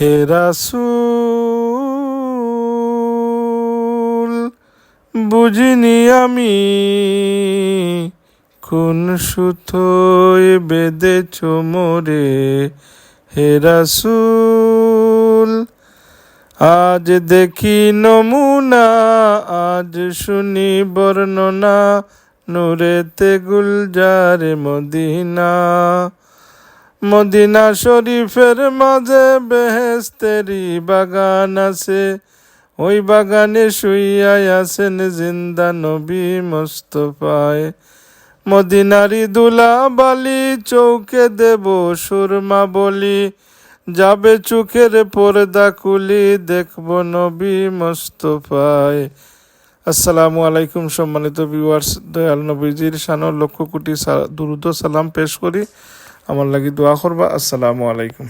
হে রাসূল, বুঝিনি আমি কোন সুতোয় বেঁধেছ মোরে। হে রাসূল, আজ দেখি নমুনা, আজ শুনি বর্ণনা। নূরেতে গুলজার মদিনা। মদিনা শরীফের মাঝে বেহেস্তেরি বাগান আছে। ওই বাগানে শুইয়াই আছেন জিন্দা নবী মোস্তফায়। মদিনারি দুলা বালি চৌকে দেব সুরমা বলি। যাবে চোখের পর্দা কুলি দেখব নবী মোস্তফায়। আসসালামু আলাইকুম সম্মানিত ভিউয়ার্স দয়াল নবীজির শানো লক্ষ কোটি দুরুদ সালাম পেশ করি। আমার লাগি দোয়া করবা আসসালামু আলাইকুম।